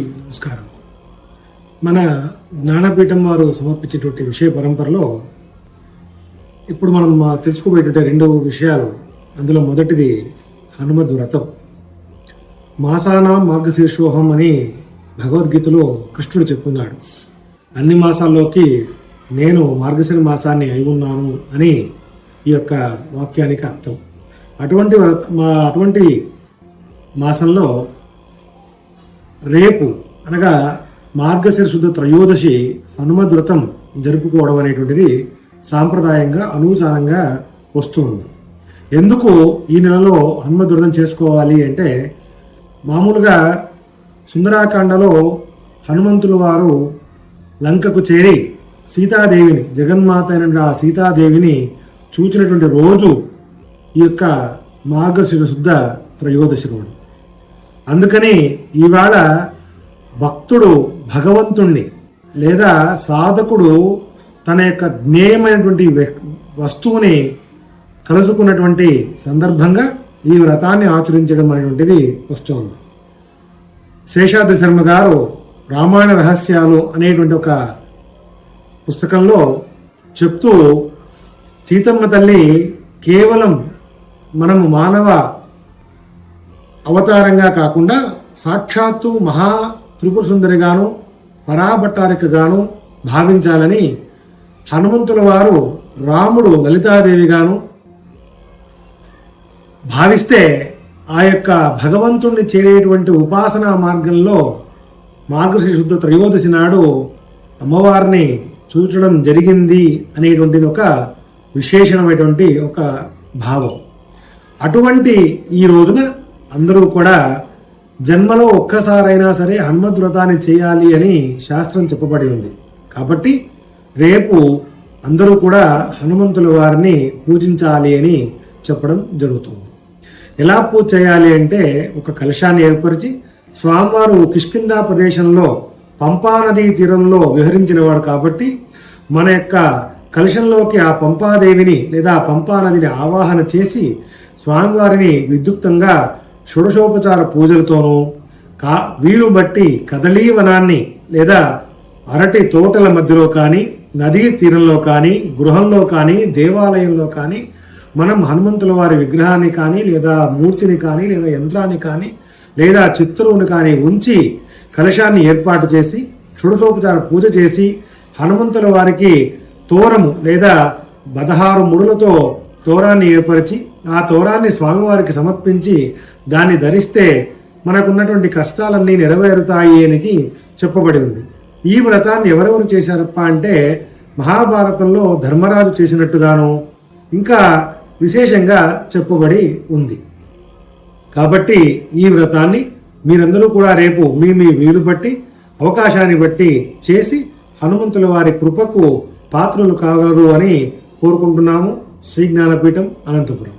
నమస్కారం. మన జ్ఞానపీఠం వారు సమర్పించేటువంటి విషయ పరంపరలో ఇప్పుడు మనం మా తెలుసుకోబోయేటువంటి రెండు విషయాలు. అందులో మొదటిది హనుమద్ వ్రతం మాసాన మార్గశీర్షోహం అని భగవద్గీతలో కృష్ణుడు చెప్పున్నాడు. అన్ని మాసాల్లోకి నేను మార్గశిర మాసాన్ని అయి ఉన్నాను అని ఈ యొక్క వాక్యానికి అర్థం. అటువంటి వ్రత మా అటువంటి మాసంలో రేపు అనగా మార్గశిర శుద్ధ త్రయోదశి హనుమద్వ్రతం జరుపుకోవడం అనేటువంటిది సాంప్రదాయంగా అనూచానంగా వస్తుంది ఎందుకు ఈ నెలలో హనుమద్వ్రతం చేసుకోవాలి అంటే మామూలుగా సుందరాకాండలో హనుమంతుల వారు లంకకు చేరి సీతాదేవిని జగన్మాత అయిన ఆ సీతాదేవిని చూచినటువంటి రోజు ఈ యొక్క మార్గశిర శుద్ధ త్రయోదశి రోజు. అందుకని ఇవాళ భక్తుడు భగవంతుణ్ణి లేదా సాధకుడు తన యొక్క జ్ఞేయమైనటువంటి వస్తువుని కలుసుకున్నటువంటి సందర్భంగా ఈ వ్రతాన్ని ఆచరించడం అనేటువంటిది వస్తుంది శేషాద్రి శర్మ గారు రామాయణ రహస్యాలు అనేటువంటి ఒక పుస్తకంలో చెప్తూ సీతమ్మ తల్లి కేవలం మనము మానవ అవతారంగా కాకుండా సాక్షాత్తు మహా త్రిపుర సుందరిగాను పరాభట్టారికగాను భావించాలని హనుమంతుల వారు రాముడు లలితాదేవిగాను భావిస్తే ఆ యొక్క భగవంతుణ్ణి చేరేటువంటి ఉపాసనా మార్గంలో మార్గశిర శుద్ధ త్రయోదశి నాడు అమ్మవారిని చూచడం జరిగింది అనేటువంటిది ఒక విశేషణమైనటువంటి ఒక భావం. అటువంటి ఈ రోజున అందరూ కూడా జన్మలో ఒక్కసారైనా సరే హనుమద్ వ్రతాన్ని చేయాలి అని శాస్త్రం చెప్పబడి ఉంది. కాబట్టి రేపు అందరూ కూడా హనుమంతుల వారిని పూజించాలి అని చెప్పడం జరుగుతుంది. ఎలా పూజ చేయాలి అంటే ఒక కలశాన్ని ఏర్పరిచి స్వామివారు కిష్కిందా ప్రదేశంలో పంపానదీ తీరంలో విహరించినవాడు కాబట్టి మన యొక్క కలశంలోకి ఆ పంపాదేవిని లేదా పంపానదిని ఆవాహన చేసి స్వామివారిని విద్యుక్తంగా షోడశోపచార పూజలతోనూ కా వీలు బట్టి కదలీవనాన్ని లేదా అరటి తోటల మధ్యలో కానీ నదీ తీరంలో కానీ గృహంలో కానీ దేవాలయంలో కానీ మనం హనుమంతుల వారి విగ్రహాన్ని కానీ లేదా మూర్తిని కానీ లేదా యంత్రాన్ని కానీ లేదా చిత్రువును కానీ ఉంచి కలశాన్ని ఏర్పాటు చేసి షుడసోపచార పూజ చేసి హనుమంతుల వారికి తోరము లేదా పదహారు ముడులతో తోరాన్ని ఏర్పరిచి ఆ తోరాన్ని స్వామివారికి సమర్పించి దాన్ని ధరిస్తే మనకున్నటువంటి కష్టాలన్నీ నెరవేరుతాయి అని చెప్పబడి ఉంది. ఈ వ్రతాన్ని ఎవరెవరు చేశారప్ప అంటే మహాభారతంలో ధర్మరాజు చేసినట్టుగాను ఇంకా విశేషంగా చెప్పబడి ఉంది. కాబట్టి ఈ వ్రతాన్ని మీరందరూ కూడా రేపు మీ మీ వీలు బట్టి అవకాశాన్ని బట్టి చేసి హనుమంతుల వారి కృపకు పాత్రలు కాగలరు అని కోరుకుంటున్నాము. శ్రీ జ్ఞానపీఠం అనంతపురం